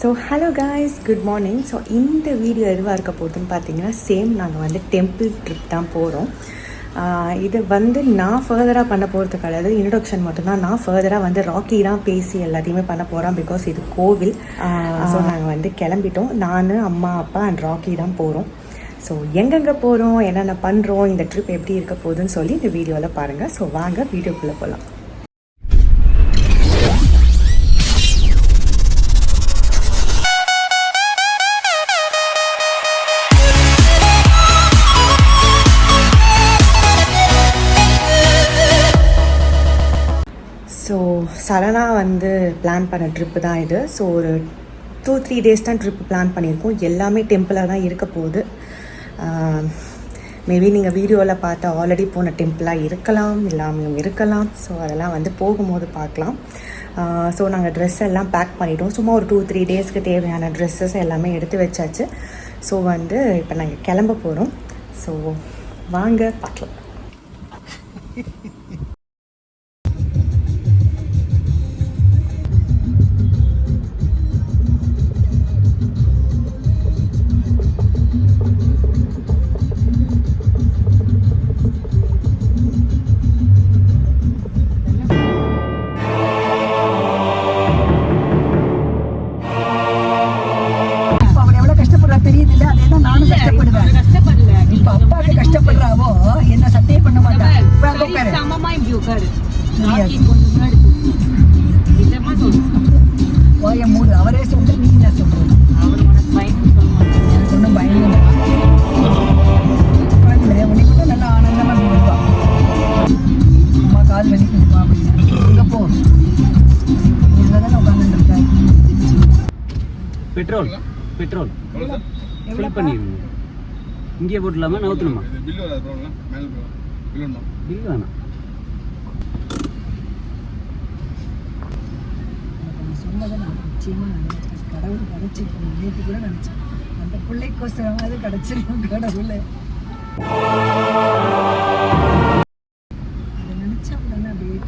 So hello guys good morning so இந்த video எதுவாக இருக்க போகுதுன்னு பார்த்தீங்கன்னா சேம் நாங்கள் வந்து டெம்பிள் ட்ரிப் தான் போகிறோம் இது வந்து நான் ஃபர்தராக பண்ண போகிறது கிடையாது இன்ட்ரொடக்ஷன் மட்டும்தான். நான் ஃபர்தராக வந்து ராக்கி தான் பேசி எல்லாத்தையுமே பண்ண போகிறோம் பிகாஸ் இது கோவில். ஸோ நாங்கள் வந்து கிளம்பிட்டோம். நான் அம்மா அப்பா அண்ட் ராக்கி தான் போகிறோம் ஸோ எங்கெங்கே போகிறோம் என்னென்ன பண்ணுறோம் இந்த ட்ரிப் எப்படி இருக்க போகுதுன்னு சொல்லி இந்த வீடியோவில் பாருங்கள் ஸோ வாங்க வீடியோக்குள்ளே போகலாம் சடனாக வந்து பிளான் பண்ண ட்ரிப்பு தான் இது. ஸோ ஒரு டூ த்ரீ டேஸ் தான் ட்ரிப்பு பிளான் பண்ணியிருக்கோம். எல்லாமே டெம்பிளாக தான் இருக்க போகுது. மேபி நீங்கள் வீடியோவில் பார்த்த ஆல்ரெடி போன டெம்பிளாக இருக்கலாம் இல்லாமையும் இருக்கலாம். ஸோ அதெல்லாம் வந்து போகும்போது பார்க்கலாம். ஸோ நாங்கள் ட்ரெஸ் எல்லாம் பேக் பண்ணிட்டோம். சும்மா ஒரு டூ த்ரீ டேஸ்க்கு தேவையான ட்ரெஸ்ஸஸ் எல்லாமே எடுத்து வச்சாச்சு. ஸோ வந்து இப்போ நாங்கள் கிளம்ப போகிறோம் ஸோ வாங்க பார்க்கலாம். ஓய மூடு அவரே சொல்ற நீ என்ன சொல்ற அவர் உனக்கு பயந்து சொல்ல மாட்டாங்க எனக்கு ஒன்றும் பயம் இல்லை. குழந்தை உன்னை கூட நல்லா ஆனந்தமா இப்படி வருவா அம்மா கால் வலிக்குதுமா அப்படின்னு இங்க போ நீ அங்கே தானே பெட்ரோல் பெட்ரோல் ஃபில் பண்ணிடுங்க இங்கேயே போட்டுலாமா நவுத்தணுமா வேணும். பில் வேணாம். எனக்கு நீ சொன்னதை நான் நிச்சயமா நினைச்சேன் கடவுள் கிடைச்சிருக்கணும். நேற்று கூட நினைச்சேன். அந்த பிள்ளைக்கோசரமாவது கிடைச்சிருக்கும் கடவுள். அதை நினைச்சா உடனே அப்படியே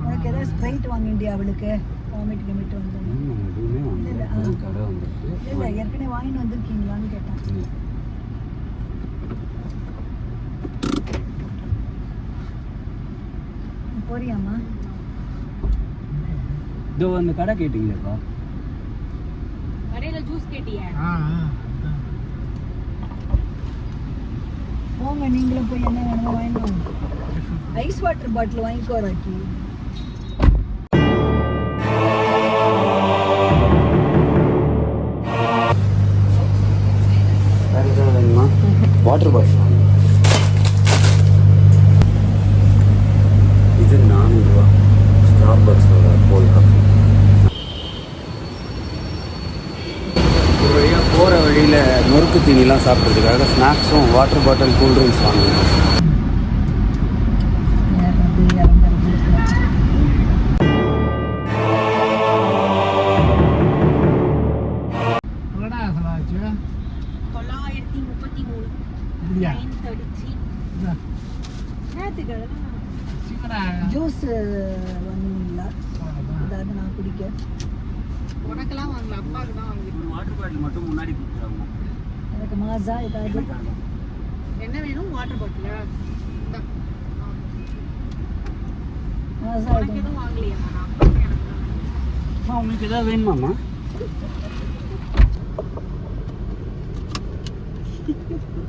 உனக்கு ஏதாவது ஸ்ப்ரைட் வாங்கிண்டியா அவளுக்கு? வாமிட் கிமிட் வந்து இல்லை ஏற்கனவே வாங்கிட்டு வந்திருக்கீங்களான்னு கேட்டேன். போறியாம்மா? இதோ அந்த கடை கேட்டிங்களேப்பா? கடையில ஜூஸ் கேட்டியா. போங்க நீங்களும் போய் என்ன வேணுமோ வாங்கிட்டு வாங்க ஐஸ் வாட்டர் பாட்டில் வாங்கிக்கோ ராக்கி வாட்டர் பாட்டில் வாங்க இது நானூறுரூவா ஸ்டார் பாக்ஸோட கோல்ட் காஃபி ஒரு வழியாக போகிற வழியில் நொறுக்கு தீனிலாம் சாப்பிட்றதுக்காக ஸ்நாக்ஸும் வாட்டர் பாட்டில் கூல்ட்ரிங்க்ஸ் வாங்கினோம் மாசா ஏதாவது? என்ன வேணும்? வாட்டர் பாட்டிலா மாசா உனக்கு எதுவும் எதுவும் வாங்கலையா? நான் அப்பாவுக்கு எனக்கு தான். அம்மா உங்களுக்கு ஏதாவது வேணுமாம்மா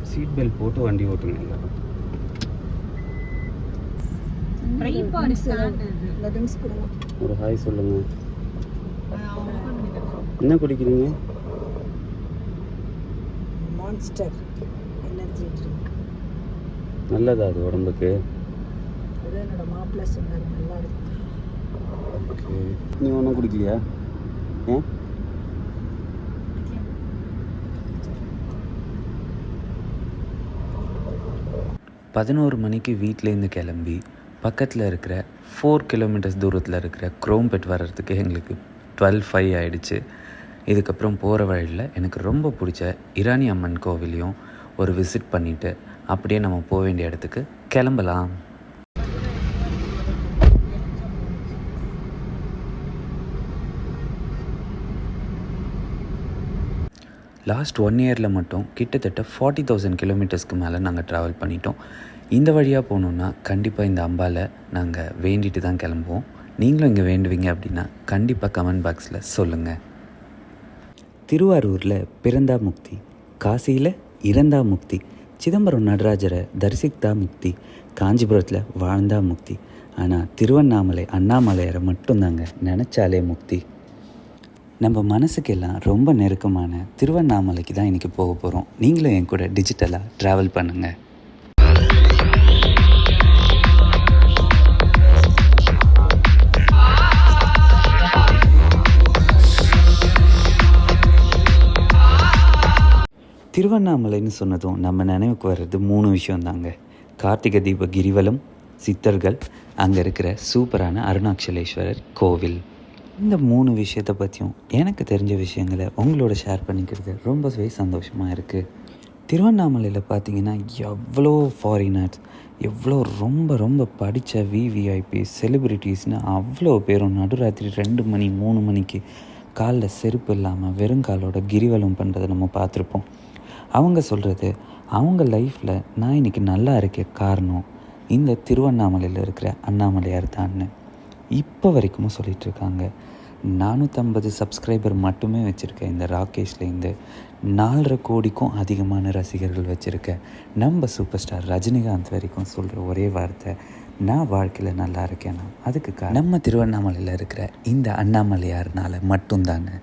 சீட் பெல்ட் போட்டு வண்டி ஓட்டுங்க எல்லாரும். ஒரு ஹாய் சொல்லுங்க. என்ன குடிக்கிறீங்க? மான்ஸ்டர் எனர்ஜி ட்ரிங்க் நல்லதா அது உடம்புக்கு? அது என்னோட மாப்பிள்ளை சொன்னார் நல்லா இருக்கு. ஓகே. நீ ஒன்றும் குடிக்கலையா? ஏன் பதினோரு மணிக்கு வீட்டிலேருந்து கிளம்பி பக்கத்தில் இருக்கிற ஃபோர் கிலோமீட்டர்ஸ் தூரத்தில் இருக்கிற குரோம்பெட் வர்றதுக்கு எங்களுக்கு டுவெல் ஃபைவ் ஆயிடுச்சு. இதுக்கப்புறம் போகிற வழியில் எனக்கு ரொம்ப பிடிச்ச இராணி அம்மன் கோவிலையும் ஒரு விசிட் பண்ணிவிட்டு அப்படியே நம்ம போக வேண்டிய இடத்துக்கு கிளம்பலாம். லாஸ்ட் ஒன் இயரில் மட்டும் கிட்டத்தட்ட ஃபார்ட்டி தௌசண்ட் கிலோமீட்டர்ஸ்க்கு மேலே நாங்கள் ட்ராவல் பண்ணிட்டோம். இந்த வழியாக போகணுன்னா கண்டிப்பாக இந்த அம்பாவில் நாங்கள் வேண்டிட்டு தான் கிளம்புவோம். நீங்களும் இங்கே வேண்டுவீங்க அப்படின்னா கண்டிப்பாக கமெண்ட் பாக்ஸில் சொல்லுங்கள் திருவாரூரில் பிறந்தா முக்தி காசியில் இறந்தா முக்தி சிதம்பரம் நடராஜரை தரிசித்தா முக்தி காஞ்சிபுரத்தில் வாழ்ந்தா முக்தி. ஆனால் திருவண்ணாமலை அண்ணாமலையரை மட்டும்தாங்க நினச்சாலே முக்தி. நம்ம மனசுக்கெல்லாம் ரொம்ப நெருக்கமான திருவண்ணாமலைக்கு தான் இன்றைக்கி போக போகிறோம் நீங்களும் என் கூட டிஜிட்டலாக ட்ராவல் பண்ணுங்கள் திருவண்ணாமலைன்னு சொன்னதும் நம்ம நினைவுக்கு வர்றது மூணு விஷயம்தாங்க. கார்த்திகை தீப கிரிவலம் சித்தர்கள் அங்கே இருக்கிற சூப்பரான அருணாச்சலேஸ்வரர் கோவில். இந்த மூணு விஷயத்தை பற்றியும் எனக்கு தெரிஞ்ச விஷயங்களை உங்களோட ஷேர் பண்ணிக்கிறது ரொம்பவே சந்தோஷமாக இருக்குது திருவண்ணாமலையில் பார்த்தீங்கன்னா எவ்வளோ ஃபாரினர்ஸ் எவ்வளோ ரொம்ப ரொம்ப படித்த விவிஐபி செலிப்ரிட்டிஸ்னு அவ்வளோ பேரும் நடுராத்திரி ரெண்டு மணி மூணு மணிக்கு காலில் செருப்பு இல்லாமல் வெறுங்காலோட கிரிவலம் பண்ணுறதை நம்ம பார்த்துருப்போம். அவங்க சொல்கிறது அவங்க லைஃப்பில் நான் இன்றைக்கி நல்லா இருக்க காரணம் இந்த திருவண்ணாமலையில் இருக்கிற அண்ணாமலையார் தான்னு இப்போ வரைக்கும் சொல்லிகிட்ருக்காங்க நானூற்றம்பது சப்ஸ்கிரைபர் மட்டுமே வச்சுருக்கேன் இந்த ராகேஷ்லேருந்து நாலரை கோடிக்கும் அதிகமான ரசிகர்கள் வச்சுருக்க. நம்ம சூப்பர் ஸ்டார் ரஜினிகாந்த் வரைக்கும் சொல்கிற ஒரே வார்த்தை நான் வாழ்க்கையில் நல்லா இருக்கேனா? அதுக்கு கா- நம்ம திருவண்ணாமலையில் இருக்கிற இந்த அண்ணாமலையார்னால் மட்டும்தானே.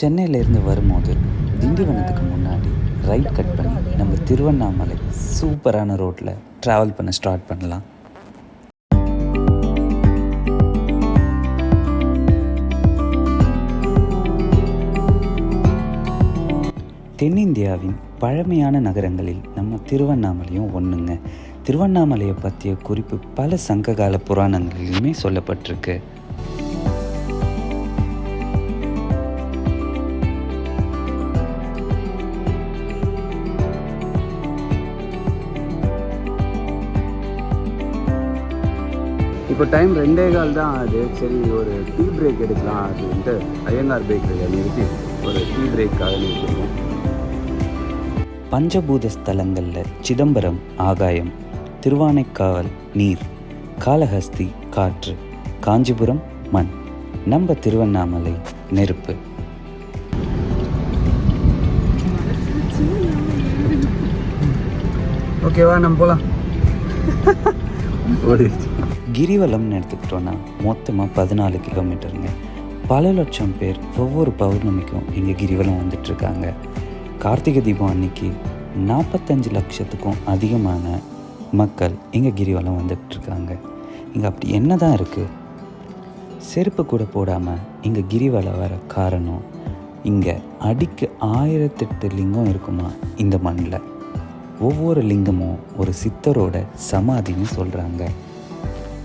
சென்னையிலேருந்து வரும்போது திண்டிவனத்துக்கு முன்னாடி ரைட் கட் பண்ணி நம்ம திருவண்ணாமலை சூப்பரான ரோட்டில் ட்ராவல் பண்ண ஸ்டார்ட் பண்ணலாம். தென்னிந்தியாவின் பழமையான நகரங்களில் நம்ம திருவண்ணாமலையும் ஒன்றுங்க திருவண்ணாமலையை பற்றிய குறிப்பு பல சங்ககால புராணங்களிலுமே சொல்லப்பட்டிருக்கு. இப்போ டைம் ரெண்டே கால் தான் ஆகுது. சரி ஒரு டீ பிரேக் எடுக்கலாம் அப்படின்ட்டு ஐயங்கார் பேக்கரியில் நிறுத்தி ஒரு டீ பிரேக்காக நிறுத்திருக்கோம் பஞ்சபூத ஸ்தலங்களில் சிதம்பரம் ஆகாயம் திருவானைக்காவல் நீர் காளஹஸ்தி காற்று காஞ்சிபுரம் மண். நம்ம திருவண்ணாமலை நெருப்பு. ஓகேவா நம்ம போகலாம் ஓடிடுச்சு. கிரிவலம்னு எடுத்துக்கிட்டோன்னா மொத்தமாக பதினாலு கிலோமீட்டருங்க பல லட்சம் பேர் ஒவ்வொரு பௌர்ணமிக்கும் இங்கே கிரிவலம் வந்துட்டுருக்காங்க கார்த்திகை தீபம் அன்னைக்கு நாற்பத்தஞ்சு லட்சத்துக்கும் அதிகமான மக்கள் இங்கே கிரிவலம் வந்துட்டுருக்காங்க இங்கே அப்படி என்ன தான் இருக்குது செருப்பு கூட போடாமல் இங்கே கிரிவலம் வர காரணம் இங்கே அடிக்கு ஆயிரத்தெட்டு லிங்கம் இருக்குமா இந்த மண்ணில் ஒவ்வொரு லிங்கமும் ஒரு சித்தரோட சமாதின்னு சொல்கிறாங்க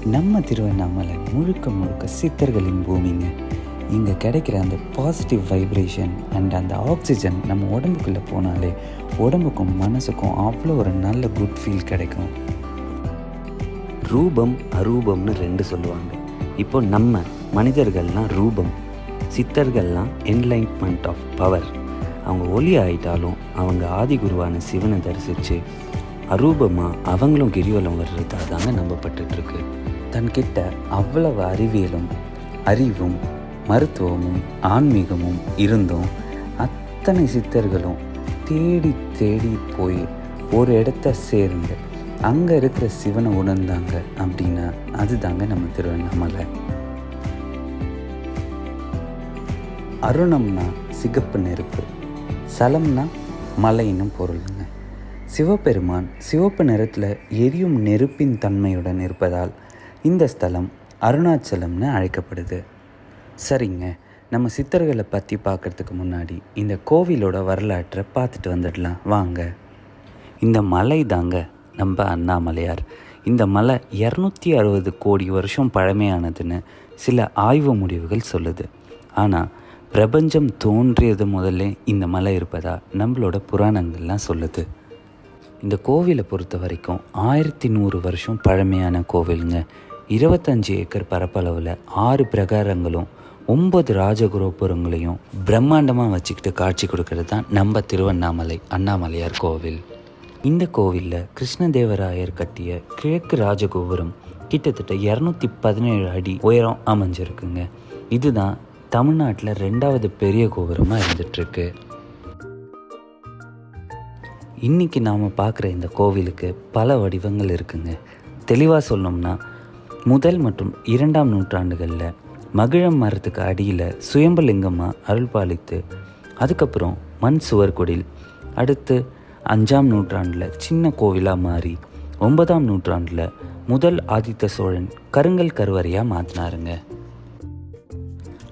நம்ம திருவண்ணாமலை முழுக்க முழுக்க சித்தர்களின் பூமிங்க. இங்கே கிடைக்கிற அந்த பாசிட்டிவ் வைப்ரேஷன் அண்ட் அந்த ஆக்சிஜன் நம்ம உடம்புக்குள்ளே போனாலே உடம்புக்கும் மனசுக்கும் அவ்வளோ ஒரு நல்ல குட் ஃபீல் கிடைக்கும். ரூபம் அரூபம்னு ரெண்டு சொல்லுவாங்க. இப்போ நம்ம மனிதர்கள்லாம் ரூபம். சித்தர்கள்லாம் என்லைட்மெண்ட் ஆஃப் பவர் அவங்க ஒளி ஆயிட்டாலும் அவங்க ஆதிகுருவான சிவனை தரிசித்து அரூபமாக அவங்களும் கிரிவலம் வர்றதா தாங்க நம்பப்பட்டுருக்கு தன்கிட்ட அவ்வளவு அறிவியலும் அறிவும் மருத்துவமும் ஆன்மீகமும் இருந்தும் அத்தனை சித்தர்களும் தேடி தேடி போய் ஒரு இடத்த சேர்ந்து அங்கே இருக்கிற சிவனை உணர்ந்தாங்க அப்படின்னா அதுதாங்க நம்ம திருவண்ணாமலை. அருணம்னா சிகப்பு நெருப்பு சலம்னா மலைன்னும் பொருளுங்க. சிவபெருமான் சிவப்பு நிறத்தில் எரியும் நெருப்பின் தன்மையுடன் இருப்பதால் இந்த ஸ்தலம் அருணாச்சலம்னு அழைக்கப்படுது. சரிங்க நம்ம சித்தர்களை பற்றி பார்க்கறதுக்கு முன்னாடி இந்த கோவிலோட வரலாற்றை பார்த்துட்டு வந்துடலாம். வாங்க. இந்த மலை தாங்க நம்ம அண்ணாமலையார். இந்த மலை இரநூத்தி அறுபது கோடி வருஷம் பழமையானதுன்னு சில ஆய்வு முடிவுகள் சொல்லுது. ஆனால் பிரபஞ்சம் தோன்றியது முதல்ல இந்த மலை இருப்பதா நம்மளோட புராணங்கள்லாம் சொல்லுது. இந்த கோவிலை பொறுத்த வரைக்கும் ஆயிரத்தி நூறு வருஷம் பழமையான கோவிலுங்க. இருபத்தஞ்சி ஏக்கர் பரப்பளவில் ஆறு பிரகாரங்களும் ஒன்பது ராஜகுரோபுரங்களையும் பிரம்மாண்டமாக வச்சுக்கிட்டு காட்சி கொடுக்கறது தான் நம்ம திருவண்ணாமலை அண்ணாமலையார் கோவில். இந்த கோவிலில் கிருஷ்ணதேவராயர் கட்டிய கிழக்கு ராஜகோபுரம் கிட்டத்தட்ட இரநூத்தி பதினேழு அடி உயரம் அமைஞ்சிருக்குங்க. இதுதான் தமிழ்நாட்டில் ரெண்டாவது பெரிய கோபுரமாக இருந்துகிட்ருக்கு இன்றைக்கி நாம் பார்க்குற இந்த கோவிலுக்கு பல வடிவங்கள் இருக்குங்க. தெளிவாக சொல்லணும்னா முதல் மற்றும் இரண்டாம் நூற்றாண்டுகளில் மகிழம் மரத்துக்கு அடியில் சுயம்பலிங்கமாக அருள் பாலித்து அதுக்கப்புறம் மண் சுவர் குடில் அடுத்து அஞ்சாம் நூற்றாண்டில் சின்ன கோவிலாக மாறி ஒன்பதாம் நூற்றாண்டில் முதல் ஆதித்த சோழன் கருங்கல் கருவறையாக மாற்றினாருங்க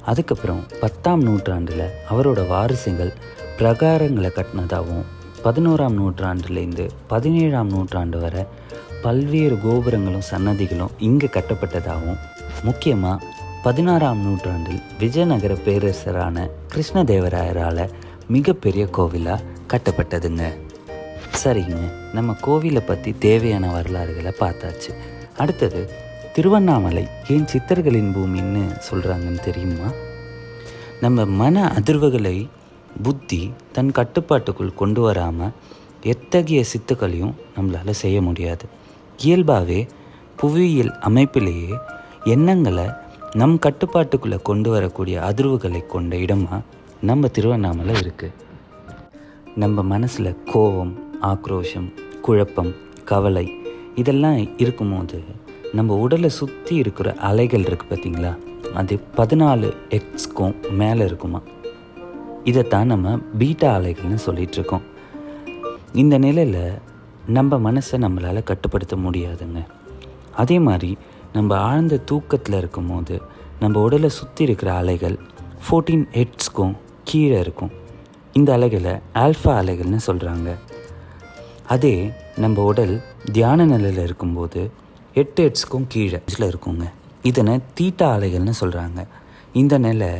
அதுக்கப்புறம் பத்தாம் நூற்றாண்டில் அவரோட வாரிசுகள் பிரகாரங்களை கட்டினதாகவும் பதினோராம் நூற்றாண்டுலேருந்து பதினேழாம் நூற்றாண்டு வரை பல்வேறு கோபுரங்களும் சன்னதிகளும் இங்கே கட்டப்பட்டதாகவும் முக்கியமாக பதினாறாம் நூற்றாண்டில் விஜயநகர பேரரசரான கிருஷ்ணதேவராயரால் மிகப்பெரிய கோவிலாக கட்டப்பட்டதுங்க. சரிங்க நம்ம கோவிலை பற்றி தேவையான வரலாறுகளை பார்த்தாச்சு. அடுத்தது திருவண்ணாமலை ஏன் சித்தர்களின் பூமின்னு சொல்கிறாங்கன்னு தெரியுமா? நம்ம மன அதிர்வுகளை புத்தி தன் கட்டுப்பாட்டுக்குள் கொண்டு வராமல் எத்தகைய சித்துக்களையும் நம்மளால் செய்ய முடியாது. இயல்பாகவே புவியியல் அமைப்பிலேயே எண்ணங்களை நம் கட்டுப்பாட்டுக்குள்ளே கொண்டு வரக்கூடிய அதிர்வுகளை கொண்ட இடமாக நம்ம திருவண்ணாமலை இருக்குது நம்ம மனசில் கோபம் ஆக்ரோஷம் குழப்பம் கவலை இதெல்லாம் இருக்கும்போது நம்ம உடலை சுற்றி இருக்கிற அலைகள் இருக்குது பார்த்தீங்களா அது பதினாலு எக்ஸ்க்கும் மேலே இருக்குமா? இதைத்தான் நம்ம பீட்டா அலைகள்னு சொல்லிகிட்ருக்கோம் இந்த நிலையில் நம்ம மனசை நம்மளால் கட்டுப்படுத்த முடியாதுங்க. அதே மாதிரி நம்ம ஆழ்ந்த தூக்கத்தில் இருக்கும்போது நம்ம உடலை சுற்றி இருக்கிற அலைகள் ஃபோர்டீன் ஹெட்ஸ்க்கும் கீழே இருக்கும். இந்த அலைகளை ஆல்ஃபா அலைகள்னு சொல்கிறாங்க அதே நம்ம உடல் தியான நிலையில் இருக்கும்போது எட்டு ஹெட்ஸ்க்கும் கீழே இருக்குங்க. இதனை தீட்டா அலைகள்னு சொல்கிறாங்க இந்த நிலை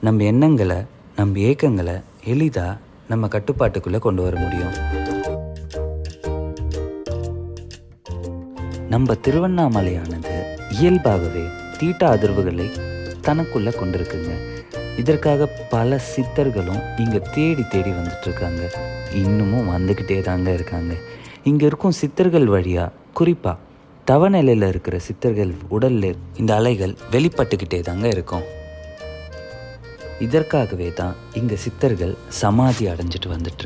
நம்ம எண்ணங்களை நம் ஏக்கங்களை எளிதாக நம்ம கட்டுப்பாட்டுக்குள்ளே கொண்டு வர முடியும். நம்ம திருவண்ணாமலையானது இயல்பாகவே தீட்டா அதிர்வுகளை தனக்குள்ளே கொண்டிருக்குங்க. இதற்காக பல சித்தர்களும் இங்கே தேடி தேடி வந்துட்டுருக்காங்க இன்னமும் வந்துக்கிட்டே தாங்க இருக்காங்க. இங்கே இருக்கும் சித்தர்கள் வழியாக குறிப்பாக தவநிலையில் இருக்கிற சித்தர்கள் உடலில் இந்த அலைகள் வெளிப்பட்டுக்கிட்டே தாங்க இருக்கும். இதற்காகவே தான் இங்கே சித்தர்கள் சமாதி அடைஞ்சிட்டு வந்துட்டு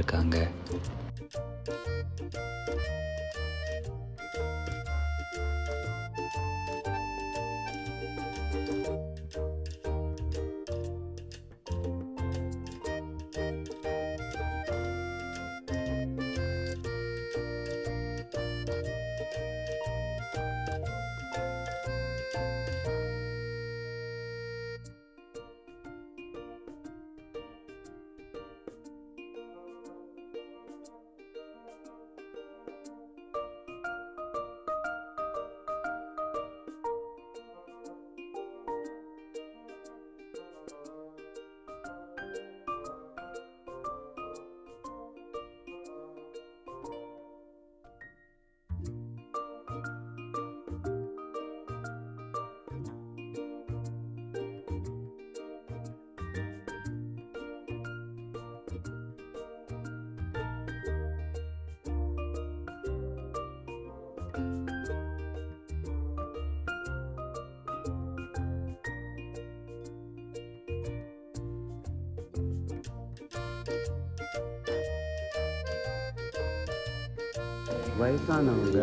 வயசானவங்க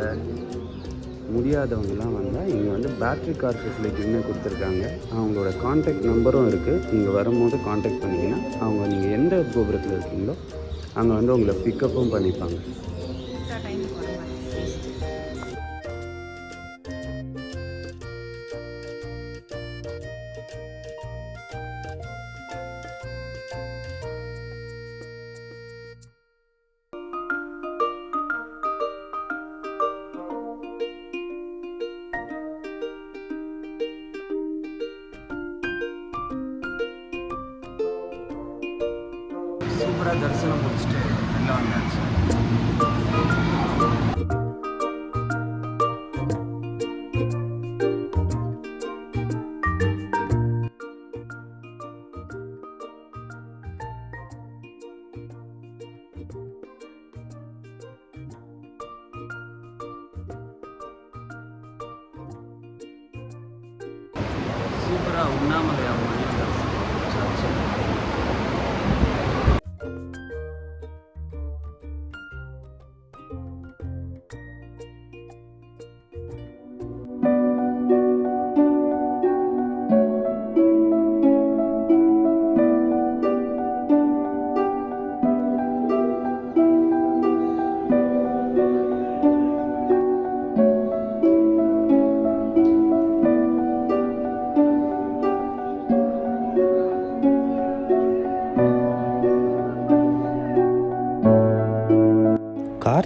முடியாதவங்கலாம் வந்தால் இங்கே வந்து பேட்ரி கார் ஃபெசிலிட்டியுமே கொடுத்துருக்காங்க. அவங்களோட காண்டாக்ட் நம்பரும் இருக்குது நீங்கள் வரும்போது காண்டாக்ட் பண்ணிங்கன்னா அவங்க நீங்கள் எந்த கோபுரத்தில் இருக்கீங்களோ அங்கே வந்து உங்களை பிக்கப்பும் பண்ணிப்பாங்க. தரிசனம் முடிச்சுட்டு வெளில வந்தாச்சு? சூப்பராக உண்ணாமலையா?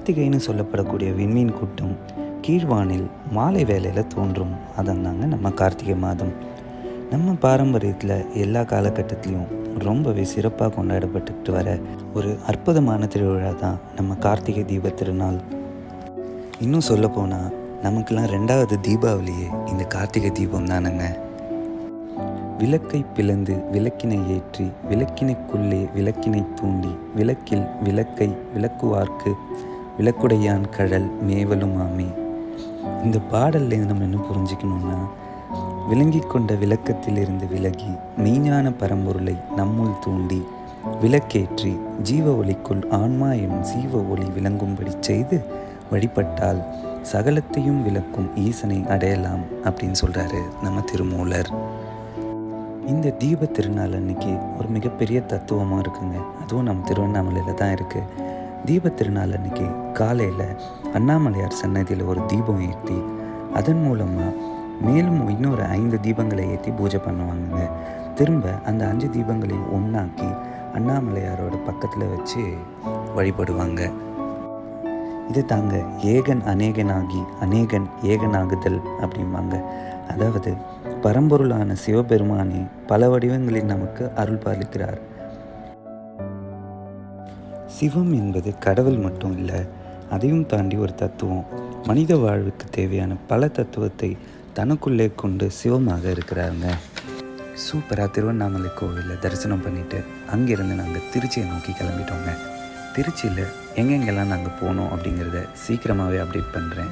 கார்த்திகைன்னு சொல்லப்படக்கூடிய விண்மீன் கூட்டம் கீழ்வானில் மாலை வேலையில் தோன்றும். அதன் தாங்க நம்ம கார்த்திகை மாதம். நம்ம பாரம்பரியத்தில் எல்லா காலகட்டத்திலையும் ரொம்பவே சிறப்பாக கொண்டாடப்பட்டுக்கிட்டு வர ஒரு அற்புதமான திருவிழா தான் நம்ம கார்த்திகை தீப திருநாள். இன்னும் சொல்லப்போனால் நமக்கெல்லாம் ரெண்டாவது தீபாவளியே இந்த கார்த்திகை தீபம் தானுங்க. விளக்கை பிளந்து விளக்கினை ஏற்றி விளக்கினைக்குள்ளே விளக்கினை தூண்டி விளக்கில் விளக்கை விளக்குவார்க்கு விளக்குடையான் கழல் மேவலுமாமே இந்த பாடல்ல நம்ம என்ன புரிஞ்சுக்கணும்னா விளங்கி கொண்ட விளக்கத்திலிருந்து விலகி மெய்ஞான பரம்பொருளை நம்முள் தூண்டி விளக்கேற்றி ஜீவ ஒளிக்குள் ஆன்மா எனும் ஜீவ ஒளி விளங்கும்படி செய்து வழிபட்டால் சகலத்தையும் விளக்கும் ஈசனை அடையலாம் அப்படின்னு சொல்கிறாரு நம்ம திருமூலர். இந்த தீப திருநாள் அன்னைக்கு ஒரு மிகப்பெரிய தத்துவமாக இருக்குங்க. அதுவும் நம் திருவண்ணாமலையில் தான் இருக்குது தீப திருநாள் அன்னைக்கு காலையில் அண்ணாமலையார் சன்னதியில் ஒரு தீபம் ஏற்றி அதன் மூலமாக மேலும் இன்னொரு ஐந்து தீபங்களை ஏற்றி பூஜை பண்ணுவாங்கங்க. திரும்ப அந்த அஞ்சு தீபங்களையும் ஒன்றாக்கி அண்ணாமலையாரோட பக்கத்தில் வச்சு வழிபடுவாங்க. இது தாங்க ஏகன் அநேகனாகி அநேகன் ஏகனாகுதல் அப்படிம்பாங்க. அதாவது பரம்பொருளான சிவபெருமானே பல வடிவங்களில் நமக்கு அருள் பாலிக்கிறார். சிவம் என்பது கடவுள் மட்டும் இல்லை அதையும் தாண்டி ஒரு தத்துவம். மனித வாழ்வுக்கு தேவையான பல தத்துவத்தை தனக்குள்ளே கொண்டு சிவமாக இருக்கிறாருங்க. சூப்பராக திருவண்ணாமலை கோவிலில் தரிசனம் பண்ணிவிட்டு அங்கேருந்து நாங்கள் திருச்சியை நோக்கி கிளம்பிட்டோங்க. திருச்சியில் எங்கெங்கெல்லாம் நாங்கள் போனோம் அப்படிங்கிறத சீக்கிரமாகவே அப்டேட் பண்ணுறேன்